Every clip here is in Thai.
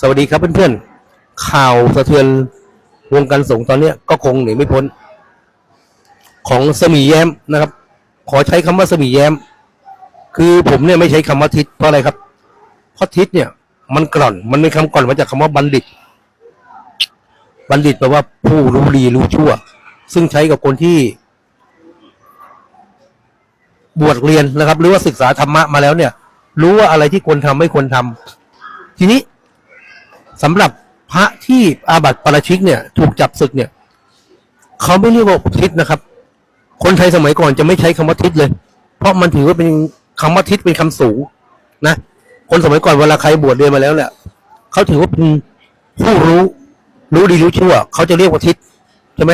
สวัสดีครับเพื่อนๆ ข่าวสะเทือนวงการสงฆ์ตอนเนี้ยก็คงหนีไม่พ้น ของสมีแย้มนะครับ ขอใช้คำว่าสมีแย้ม คือผมเนี่ยไม่ใช้คำว่าทิศเพราะอะไรครับ เพราะทิศเนี่ย มันกร่อน มันเป็นคำกร่อนมาจากคำว่าบัณฑิต บัณฑิตแปลว่าผู้รู้ดีรู้ชั่ว ซึ่งใช้กับคนที่ บวชเรียนนะครับ หรือว่าศึกษาธรรมะมาแล้วเนี่ย รู้ว่าอะไรที่ควรทำไม่ควรทำทีนี้ สำหรับพระที่อาบัติปาราชิกเนี่ย ถูกจับศึกเนี่ยเขาไม่เรียกว่าทิศนะครับ คนไทยสมัยก่อนจะไม่ใช้คำว่าทิศเลย เพราะมันถือว่าเป็นคำว่าทิศเป็นคำสูงนะคนสมัยก่อนเวลาใครบวชเรียนมาแล้วเนี่ยเขาถือว่าเป็นผู้รู้ รู้ดีรู้ชั่วเขาจะเรียกว่าทิศใช่ไหม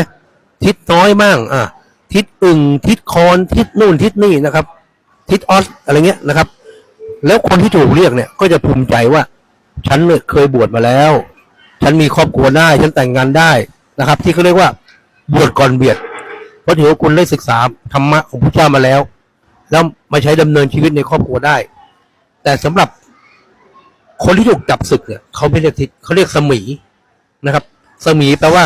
ทิศน้อยมั่งอะทิศอึ่งทิศคอนทิศนู่นทิศนี่นะครับ ทิศออสอะไรเงี้ยนะครับ แล้วคนที่ถูกเรียกเนี่ย ก็จะภูมิใจว่า ฉันเคยบวชมาแล้ว ฉันมีครอบครัวได้ ฉันแต่งงานได้นะครับ ที่เขาเรียกว่าบวชก่อนเบียด เพราะถือว่าคุณได้ศึกษาธรรมะของพระเจ้ามาแล้ว แล้วมาใช้ดำเนินชีวิตในครอบครัวได้ แต่สำหรับคนที่ถูกจับศึกเนี่ยเขาไม่เรียกทิศเขาเรียกสมีนะครับ สมีแปลว่า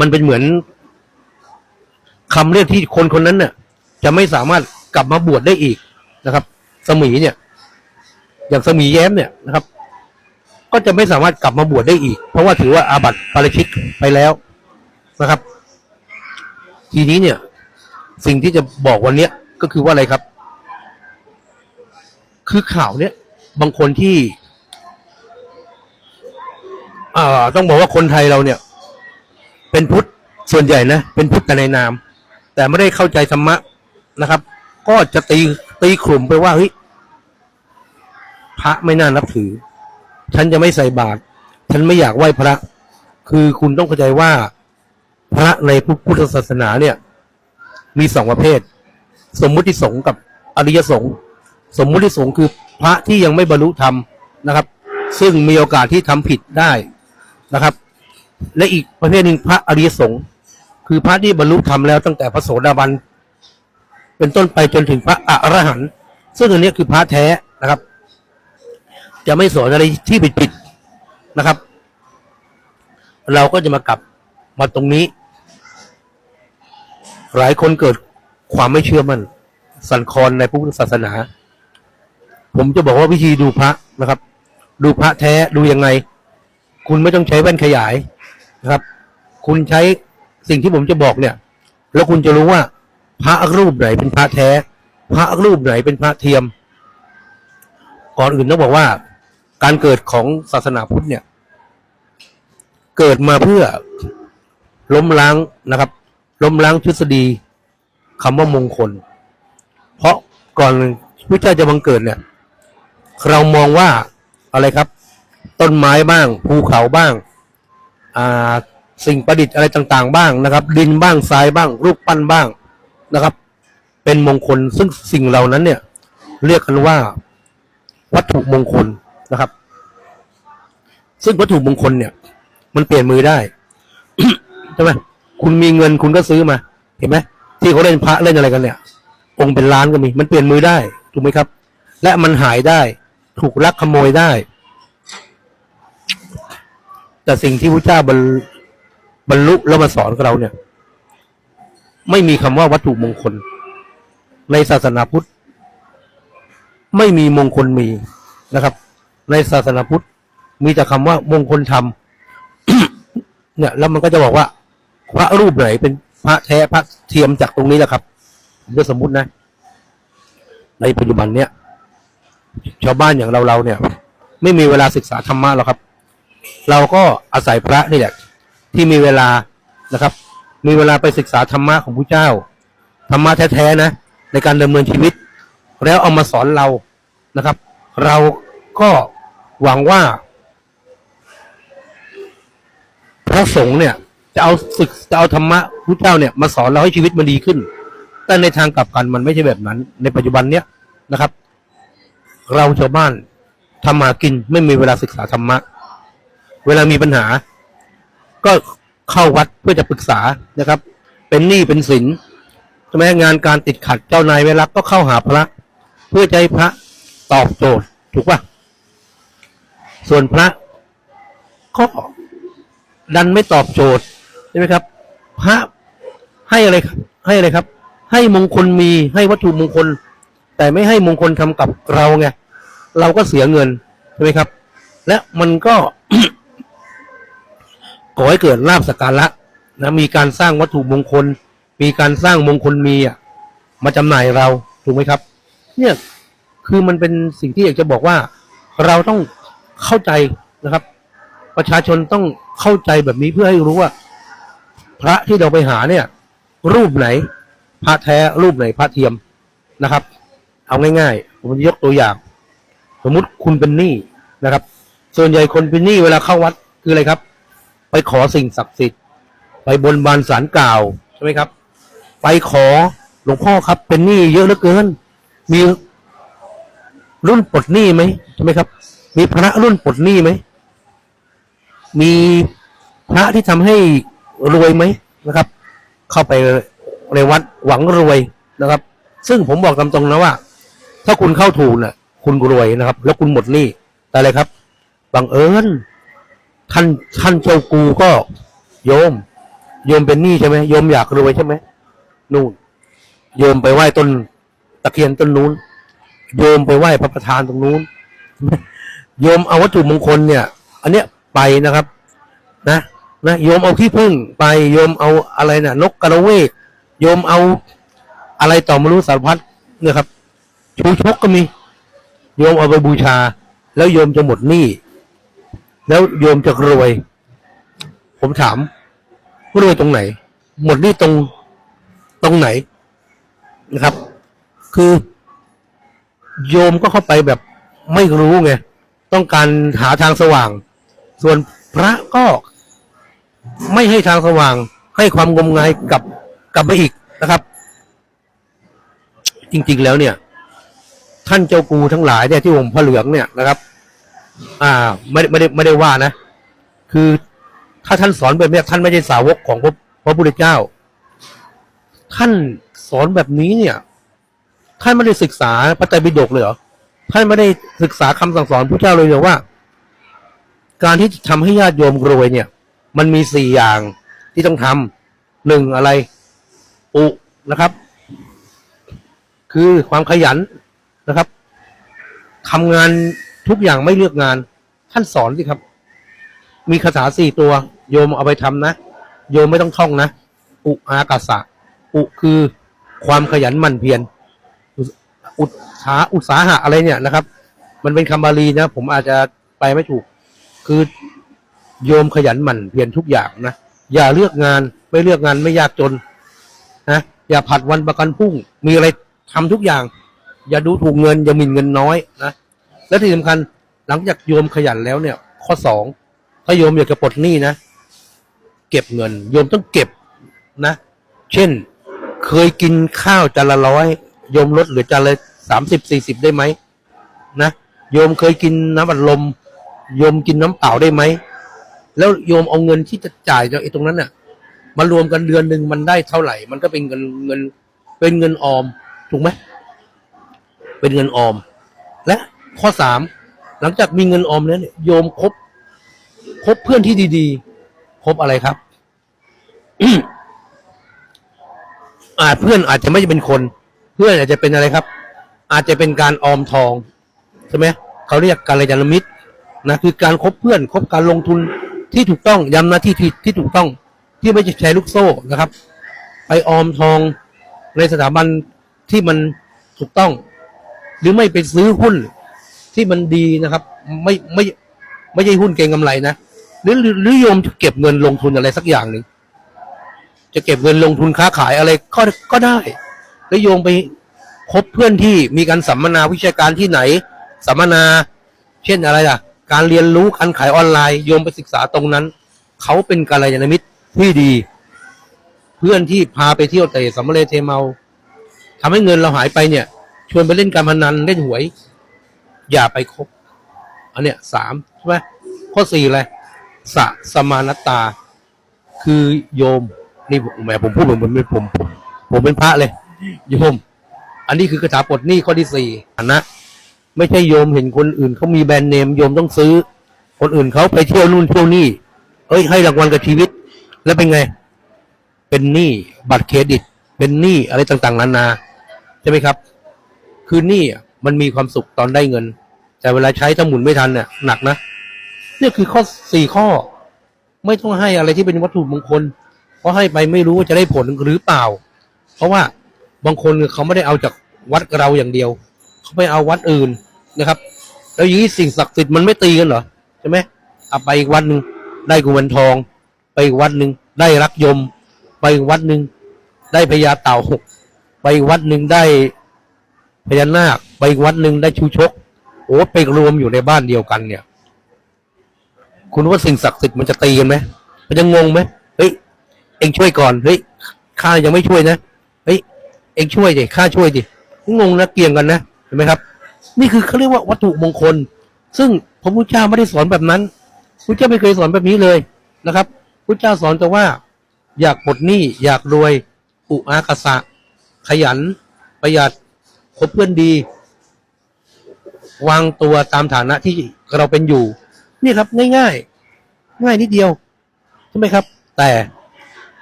มันเป็นเหมือนคำเรียกที่คนคนนั้นเนี่ยจะไม่สามารถกลับมาบวชได้อีกนะครับ สมีเนี่ย อย่างสมีแย้มเนี่ยนะครับ ก็จะไม่สามารถกลับมาบวชได้อีก เพราะว่าถือว่าอาบัติปาราชิกไปแล้วนะครับ ทีนี้เนี่ย สิ่งที่จะบอกวันเนี้ยก็คือว่าอะไรครับ คือข่าวเนี้ยบางคนที่อ่าต้องบอกว่าคนไทยเราเนี่ย เป็นพุทธส่วนใหญ่นะเป็นพุทธแต่ในนาม แต่ไม่ได้เข้าใจธรรมะนะครับ ก็จะตีตีกลุ่มไปว่าเฮ้ย พระไม่น่านับถือ ฉันจะไม่ใส่บาตรฉันไม่อยากไหว้พระ คือคุณต้องเข้าใจว่า พระในพุทธศาสนาเนี่ย มีสองประเภท สมมุติสงฆ์กับอริยสงฆ์สมมุติสงฆ์คือพระที่ยังไม่บรรลุธรรมนะครับ ซึ่งมีโอกาสที่ทำผิดได้นะครับ และอีกประเภทหนึ่งพระอริยสงฆ์คือพระที่บรรลุธรรมแล้วตั้งแต่พระโสดาบันเป็นต้นไปจนถึงพระอรหันต์ซึ่งอันนี้คือพระแท้นะครับ จะไม่สอนอะไรที่ผิดๆนะครับ เราก็จะมากลับมาตรงนี้ หลายคนเกิดความไม่เชื่อมั่นสันคลอนในพุทธศาสนา ผมจะบอกว่าวิธีดูพระนะครับ ดูพระแท้ดูยังไง คุณไม่ต้องใช้แว่นขยายนะครับ คุณใช้สิ่งที่ผมจะบอกเนี่ย แล้วคุณจะรู้ว่า พระรูปไหนเป็นพระแท้ พระรูปไหนเป็นพระเทียม ก่อนอื่นต้องบอกว่า การเกิดของศาสนาพุทธเนี่ย เกิดมาเพื่อล้มล้างนะครับ ล้มล้างทฤษฎีคำว่ามงคล เพราะก่อนพระเจ้าจะบังเกิดเนี่ย เรามองว่าอะไรครับ ต้นไม้บ้าง ภูเขาบ้างอ่าสิ่งประดิษฐ์อะไรต่าง ๆ บ้างนะครับ ดินบ้างทรายบ้าง รูปปั้นบ้างนะครับ เป็นมงคลซึ่งสิ่งเหล่านั้นเนี่ย เรียกกันว่า วัตถุมงคล นะครับ ซึ่งวัตถุมงคลเนี่ย มันเปลี่ยนมือได้ ใช่ไหมคุณมีเงินคุณก็ซื้อมา เห็นไหมที่เขาเล่นพระเล่นอะไรกันเนี่ย องค์เป็นล้านก็มี มันเปลี่ยนมือได้ ถูกไหมครับ และมันหายได้ ถูกลักขโมยได้ แต่สิ่งที่พระเจ้าบรรบรรลุแล้วมาสอนกับเราเนี่ย ไม่มีคำว่าวัตถุมงคล ในศาสนาพุทธ ไม่มีมงคลมีนะครับ ในศาสนาพุทธ มีแต่คำว่ามงคลธรรมเนี่ยแล้วมันก็จะบอกว่า พระรูปไหนเป็นพระแท้พระเทียมจากตรงนี้แหละครับผมจะสมมุตินะ ในปัจจุบันเนี้ยชาวบ้านอย่างเราเราเนี่ย ไม่มีเวลาศึกษาธรรมะหรอกครับ เราก็อาศัยพระนี่แหละที่มีเวลานะครับ มีเวลาไปศึกษาธรรมะของพระเจ้าธรรมะแท้ๆนะในการดำเนินชีวิต แล้วเอามาสอนเรานะครับ เราก็ หวังว่า พระสงฆ์เนี่ย จะเอาศึกจะเอาธรรมะพระเจ้าเนี่ยมาสอนเราให้ชีวิตมันดีขึ้น แต่ในทางกลับกันมันไม่ใช่แบบนั้น ในปัจจุบันเนี้ยนะครับ เราชาวบ้านทำมากินไม่มีเวลาศึกษาธรรมะ เวลามีปัญหา ก็เข้าวัดเพื่อจะปรึกษานะครับ เป็นหนี้เป็นสินใช่ไหมงานการติดขัดเจ้านายเวลาก็เข้าหาพระ เพื่อจะให้พระตอบโจทย์ถูกป่ะ ส่วนพระก็ดันไม่ตอบโจทย์ใช่ไหมครับ พระให้อะไรครับให้อะไรครับ ให้มงคลมีให้วัตถุมงคล แต่ไม่ให้มงคลทำกับเราไงเราก็เสียเงินใช่ไหมครับ และมันก็ก่อให้เกิดลาบสการะนะมีการสร้างวัตถุมงคล มีการสร้างมงคลมีอะมาจำหน่ายเราถูกไหมครับ เนี่ยคือมันเป็นสิ่งที่อยากจะบอกว่าเราต้อง เข้าใจนะครับ ประชาชนต้องเข้าใจแบบนี้เพื่อให้รู้ว่า พระที่เราไปหาเนี่ย รูปไหน พระแท้รูปไหนพระเทียมนะครับ เอาง่ายๆ ผมจะยกตัวอย่าง สมมุติคุณเป็นหนี้นะครับ ส่วนใหญ่คนเป็นหนี้เวลาเข้าวัดคืออะไรครับ ไปขอสิ่งศักดิ์สิทธิ์ ไปบนบานสารกล่าวใช่ไหมครับ ไปขอหลวงพ่อครับ เป็นหนี้เยอะเหลือเกิน มีรุ่นปลดหนี้ไหมใช่ไหมครับ มีพระรุ่นปลดหนี้ไหม มีพระที่ทำให้รวยไหมนะครับ เข้าไปในวัดหวังรวยนะครับ ซึ่งผมบอกตามตรงนะว่า ถ้าคุณเข้าถูกน่ะ คุณรวยนะครับ แล้วคุณหมดหนี้แต่อะไรครับบังเอิญท่านท่านเจ้ากูก็โยม โยมเป็นหนี้ใช่ไหมโยมอยากรวยใช่ไหมนู่น โยมไปไหว้ต้นตะเคียนต้นนู้น โยมไปไหว้พระประธานตรงนู้น โยมเอาวัตถุมงคลเนี่ย อันเนี้ยไปนะครับ นะนะโยมเอาขี้ผึ้งไปโยมเอาอะไรน่ะ นกกระเวกโยมเอาอะไรต่อไม่รู้สารพัดเนี่ยครับ ชูชกก็มี โยมเอาไปบูชา แล้วโยมจะหมดหนี้แล้วโยมจะรวย ผมถามรวยตรงไหน หมดหนี้ตรงตรงไหนนะครับ คือ โยมก็เข้าไปแบบไม่รู้ไง ต้องการหาทางสว่าง ส่วนพระก็ไม่ให้ทางสว่าง ให้ความงมงายกับกลับมาอีกนะครับ จริง ๆแล้วเนี่ย ท่านเจ้ากูทั้งหลายเนี่ยที่ผมพระเหลืองเนี่ยนะครับ อ่า ไม่ไม่ได้ไม่ได้ว่านะ คือถ้าท่านสอนแบบเนี้ยท่านไม่ใช่สาวกของพระพระพุทธเจ้า ท่านสอนแบบนี้เนี่ย ท่านไม่ได้ศึกษาพระไตรปิฎกเลยเหรอ ท่านไม่ได้ศึกษาคำสั่งสอนพระเจ้าเลยเว่า การที่จะทำให้ญาติโยมรวยเนี่ย มันมีสี่อย่างที่ต้องทำหนึ่งอะไรอุนะครับ คือความขยันนะครับทำงานทุกอย่างไม่เลือกงาน ท่านสอนสิครับ มีคาถาสี่ตัว โยมเอาไปทำนะ โยมไม่ต้องท่องนะ อุอากาสะอุคือความขยันหมั่นเพียรอุ ตสาอุตสาหะอะไรเนี่ยนะครับ มันเป็นคำบาลีนะ ผมอาจจะไปไม่ถูก คือโยมขยันหมั่นเพียรทุกอย่างนะ อย่าเลือกงานไม่เลือกงานไม่ยากจนนะอย่าผัดวันประกันพรุ่ง มีอะไรทำทุกอย่าง อย่าดูถูกเงิน อย่าหมิ่นเงินน้อยนะและที่สำคัญหลังจากโยมขยันแล้วเนี่ย ข้อสองถ้าโยมอยากจะปลดหนี้นะเก็บเงิน โยมต้องเก็บนะ เช่น เคยกินข้าวจานละร้อยโยมลดเหลือจานละ สามสิบสี่สิบได้ไหมนะโยมเคยกินน้ำอัดลมโยมกินน้ำเปล่าได้ไหมแล้วโยมเอาเงินที่จะจ่ายจากไอ้ตรงนั้นน่ะมารวมกันเดือนหนึ่งมันได้เท่าไหร่ มันก็เป็นเงินเงินเป็นเงินออมถูกไหมเป็นเงินออม และข้อสามหลังจากมีเงินออมแล้วเนี่ยโยมคบคบเพื่อนที่ดี ๆ คบอะไรครับอาจเพื่อนอาจจะไม่ใช่เป็นคน เพื่อนอาจจะเป็นอะไรครับ อาจจะเป็นการออมทองใช่ไหมเขาเรียกการยานมิตรนะคือการคบเพื่อนคบการลงทุนที่ถูกต้องย้ำหน้าที่ที่ที่ถูกต้องที่ไม่ใช่ใช้ลูกโซ่นะครับ ไปออมทองในสถาบันที่มันถูกต้อง หรือไม่ไปซื้อหุ้นที่มันดีนะครับ ไม่ไม่ไม่ใช่หุ้นเก็งกำไรนะหรือหรือหรือโยมจะเก็บเงินลงทุนอะไรสักอย่างหนึ่งจะเก็บเงินลงทุนค้าขายอะไรก็ก็ได้แล้วโยงไป คบเพื่อนที่มีการสัมมนาวิชาการที่ไหน สัมมนา เช่นอะไรล่ะ การเรียนรู้การขายออนไลน์โยมไปศึกษาตรงนั้น เขาเป็นกัลยาณมิตรที่ดี เพื่อนที่พาไปเที่ยวเตะสัมเลเทเมาทำให้เงินเราหายไปเนี่ย ชวนไปเล่นการพนันเล่นหวย อย่าไปคบอันเนี้ยสามใช่ไหมข้อสี่อะไรสะสมานตา คือโยมนี่แหมผมพูดเหมือนผมเป็นผมผมผมเป็นพระเลยโยม อันนี้คือคาถาปลดหนี้ข้อที่สี่นะ ไม่ใช่โยมเห็นคนอื่นเขามีแบรนด์เนมโยมต้องซื้อ คนอื่นเขาไปเที่ยวนู่นเที่ยวนี่เอ้ยให้รางวัลกับชีวิต แล้วเป็นไง เป็นหนี้บัตรเครดิต เป็นหนี้อะไรต่างๆนานาใช่ไหมครับ คือหนี้มันมีความสุขตอนได้เงิน แต่เวลาใช้ถ้าหมุนไม่ทันเนี่ยหนักนะเนี่ยคือข้อสี่ข้อ ไม่ต้องให้อะไรที่เป็นวัตถุมงคลเพราะให้ไปไม่รู้ว่าจะได้ผลหรือเปล่า เพราะว่า บางคนเขาไม่ได้เอาจากวัดเราอย่างเดียว เขาไปเอาวัดอื่นนะครับ แล้วอย่างนี้สิ่งศักดิ์สิทธิ์มันไม่ตีกันเหรอใช่ไหมเอาไปอีกวัดหนึ่งได้กุมารทอง ไปอีกวัดหนึ่งได้รักยม ไปอีกวัดหนึ่งได้พญาเต่าไปอีกวัดหนึ่งได้พญานาคไปอีกวัดหนึ่งได้ชูชกโอ้ไปรวมอยู่ในบ้านเดียวกันเนี่ย คุณว่าสิ่งศักดิ์สิทธิ์มันจะตีกันไหมมันจะงงไหมเฮ้ยเองช่วยก่อนเฮ้ยข้ายังไม่ช่วยนะเฮ้ย เองช่วยดิข้าช่วยดิงงนะเกี่ยงกันนะเห็นไหมครับ นี่คือเขาเรียกว่าวัตถุมงคล ซึ่งพระพุทธเจ้าไม่ได้สอนแบบนั้นพระพุทธเจ้าไม่เคยสอนแบบนี้เลยนะครับพระพุทธเจ้าสอนแต่ว่า อยากปลดหนี้อยากรวยอุอากาสะขยัน ประหยัดคบเพื่อนดี วางตัวตามฐานะที่เราเป็นอยู่ นี่ครับง่ายๆ ง่ายนิดเดียวใช่ไหมครับ แต่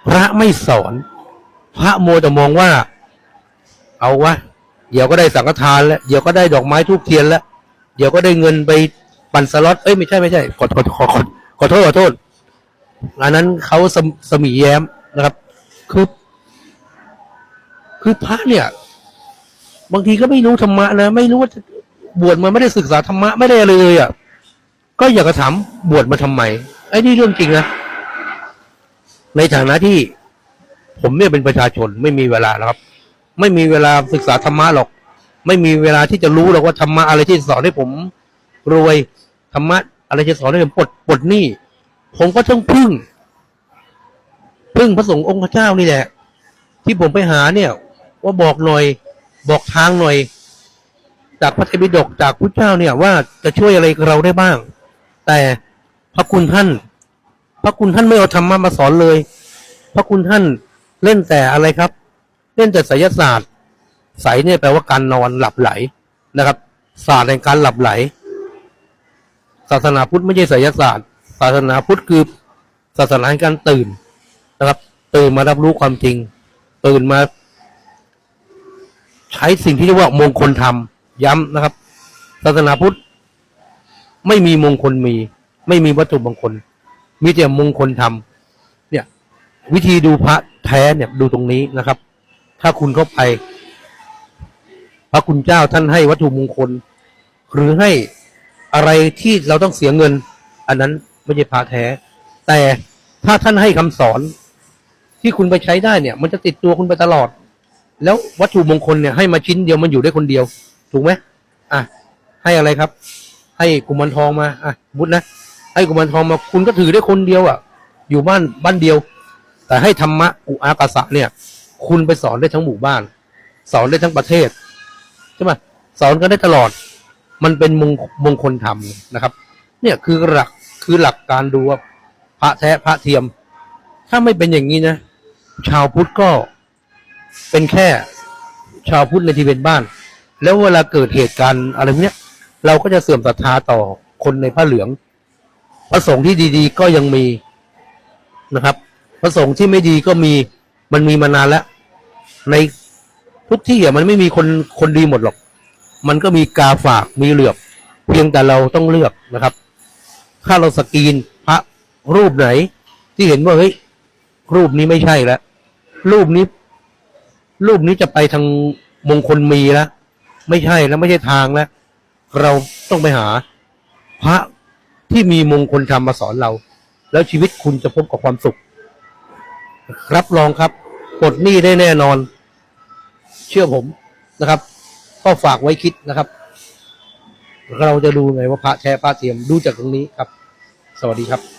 พระไม่สอน พระโมจะมองว่า เอาวะเดี๋ยวก็ได้สังฆทานแล้วเดี๋ยวก็ได้ดอกไม้ทูบเทียนแล้วเดี๋ยวก็ได้เงินไปปั่นสล็อตเอ้ยไม่ใช่ไม่ใช่ขอขอขอขอขอโทษขอโทษอันนั้นเขาสมสมีแย้มนะครับ คือ คือพระเนี่ย บางทีก็ไม่รู้ธรรมะนะไม่รู้ว่าบวชมาไม่ได้ศึกษาธรรมะไม่ได้อะไรเลยอะก็อยากจะถามบวชมาทำไมไอ้นี่เรื่องจริงนะในฐานะที่ ผมเนี่ยเป็นประชาชนไม่มีเวลานะครับ ไม่มีเวลาศึกษาธรรมะหรอก ไม่มีเวลาที่จะรู้หรอกว่าธรรมะอะไรที่สอนให้ผม รวยธรรมะอะไรจะสอนให้ผมปลดปลดหนี้ผมก็ต้องพึ่ง พึ่งพระสงฆ์องค์เจ้านี่แหละ ที่ผมไปหาเนี่ย ว่าบอกหน่อย บอกทางหน่อย จากพระไตรปิฎกจากพุทธเจ้าเนี่ย ว่าจะช่วยอะไรเราได้บ้าง แต่พระคุณท่าน พระคุณท่านไม่เอาธรรมะมาสอนเลย พระคุณท่านเล่นแต่อะไรครับ เล่นแต่ไสยศาสตร์ไสเนี่ยแปลว่าการนอนหลับไหลนะครับ ศาสตร์แห่งการหลับไหล ศาสนาพุทธไม่ใช่ไสยศาสตร์ ศาสนาพุทธคือศาสนาแห่งการตื่นนะครับ ตื่นมารับรู้ความจริง ตื่นมา ใช้สิ่งที่เรียกว่ามงคลธรรมย้ำนะครับ ศาสนาพุทธไม่มีมงคลมี ไม่มีวัตถุมงคล มีแต่มงคลธรรมเนี่ย วิธีดูพระแท้เนี่ยดูตรงนี้นะครับ ถ้าคุณเข้าไป พระคุณเจ้าท่านให้วัตถุมงคล หรือให้อะไรที่เราต้องเสียเงิน อันนั้นไม่ใช่พระแท้ แต่ถ้าท่านให้คำสอนที่คุณไปใช้ได้เนี่ย มันจะติดตัวคุณไปตลอด แล้ววัตถุมงคลเนี่ยให้มาชิ้นเดียวมันอยู่ได้คนเดียว ถูกไหมอะ ให้อะไรครับ ให้กุมารทองมาอะบุญนะให้กุมารทองมาคุณก็ถือได้คนเดียวอะ อยู่บ้านบ้านเดียว แต่ให้ธรรมะอุอากาสะเนี่ย คุณไปสอนได้ทั้งหมู่บ้าน สอนได้ทั้งประเทศใช่ไหมสอนกันได้ตลอด มันเป็นมงมงคลธรรมนะครับ เนี่ยคือหลักคือหลักการดูว่าพระแท้พระเทียม ถ้าไม่เป็นอย่างนี้นะ ชาวพุทธก็เป็นแค่ชาวพุทธในที่เป็นบ้าน แล้วเวลาเกิดเหตุการณ์อะไรเนี้ย เราก็จะเสื่อมศรัทธาต่อคนในผ้าเหลือง พระสงฆ์ที่ดี ๆ ก็ยังมีนะครับ พระสงฆ์ที่ไม่ดีก็มี มันมีมานานแล้ว ในทุกที่อะมันไม่มีคนคนดีหมดหรอก มันก็มีกาฝากมีเหลือบ เพียงแต่เราต้องเลือกนะครับ ถ้าเราสกรีนพระรูปไหน ที่เห็นว่าเฮ้ยรูปนี้ไม่ใช่แล้วรูปนี้ รูปนี้จะไปทางมงคลมีแล้วไม่ใช่แล้วไม่ใช่ทางแล้วเราต้องไปหา พระที่มีมงคลธรรมมาสอนเรา แล้วชีวิตคุณจะพบกับความสุข รับรองครับปลดหนี้ได้แน่นอน เชื่อผมนะครับ ก็ฝากไว้คิดนะครับ เราจะดูไงว่าพระแท้พระเทียมดูจากตรงนี้ครับ สวัสดีครับ